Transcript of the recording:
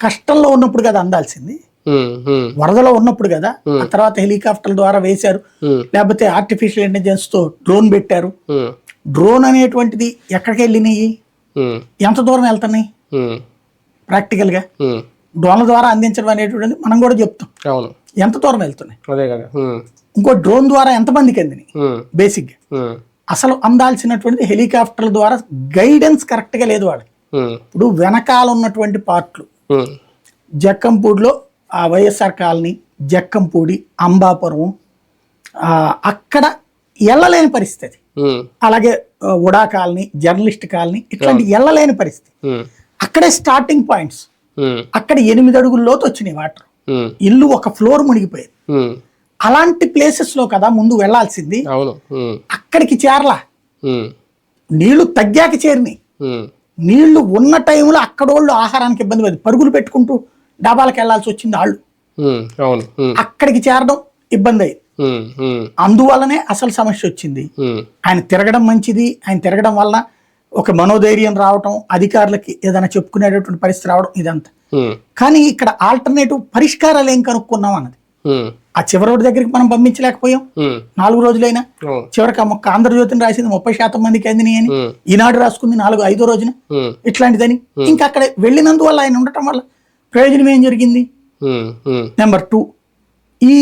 కష్టంలో ఉన్నప్పుడు కదా అందాల్సింది. వరదలో ఉన్నప్పుడు కదా ఆ తర్వాత హెలికాప్టర్ల ద్వారా వేశారు. లేకపోతే ఆర్టిఫిషియల్ ఇంటెలిజెన్స్తో డ్రోన్ పెట్టారు. డ్రోన్ అనేటువంటిది ఎక్కడికి వెళ్ళినాయి? ఎంత దూరం వెళ్తున్నాయి? ప్రాక్టికల్గా. డ్రోన్ల ద్వారా అందించడం అనేటువంటిది మనం కూడా చెప్తాం. ఎంత దూరం వెళ్తున్నాయి? ఇంకో డ్రోన్ ద్వారా ఎంతమందికి అందినాయి? ఉమ్, బేసిక్గా ఉమ్, అసలు అందాల్సినటువంటిది హెలికాప్టర్ల ద్వారా గైడెన్స్ కరెక్ట్గా లేదు వాళ్ళకి. ఇప్పుడు వెనకాల ఉన్నటువంటి పార్ట్లు జక్కంపూడిలో ఆ వైఎస్ఆర్ కాలనీ జక్కంపూడి అంబాపురం అక్కడ వెళ్ళలేని పరిస్థితి. అలాగే ఉడా కాలనీ జర్నలిస్ట్ కాలనీ ఇట్లాంటి వెళ్ళలేని పరిస్థితి. అక్కడే స్టార్టింగ్ పాయింట్స్. అక్కడ ఎనిమిది అడుగుల లోతు వచ్చినాయి వాటర్. ఇల్లు ఒక ఫ్లోర్ మునిగిపోయింది. అలాంటి ప్లేసెస్లో కదా ముందు ఉమ్, అక్కడికి చేరలా. నీళ్ళు తగ్గాక చేరినాయి. నీళ్ళు ఉన్న టైంలో అక్కడోళ్ళు ఆహారానికి ఇబ్బంది పడింది. పరుగులు పెట్టుకుంటూ డాబాలకు వెళ్ళాల్సి వచ్చింది వాళ్ళు అక్కడికి చేరడం ఇబ్బంది అయింది అందువల్లనే అసలు సమస్య వచ్చింది. ఆయన తిరగడం మంచిది. ఆయన తిరగడం వల్ల ఒక మనోధైర్యం రావటం అధికారులకి ఏదైనా చెప్పుకునేటటువంటి పరిస్థితి రావడం ఇదంతా. కానీ ఇక్కడ ఆల్టర్నేటివ్ పరిష్కారాలు ఏం కనుక్కున్నాం అన్నది? ఆ చివరి రోడ్డు దగ్గరికి మనం పంపించలేకపోయాం. నాలుగు రోజులైనా. చివరికి ఆంధ్రజ్యోతిని రాసింది ముప్పై శాతం మందికి అందినాయి అని ఈనాడు రాసుకుంది నాలుగు ఐదో రోజున. ఇట్లాంటిదని. ఇంకా అక్కడ వెళ్ళినందువల్ల ఆయన ఉండటం వల్ల ప్రయోజనం ఏం జరిగింది? Number two. ఈ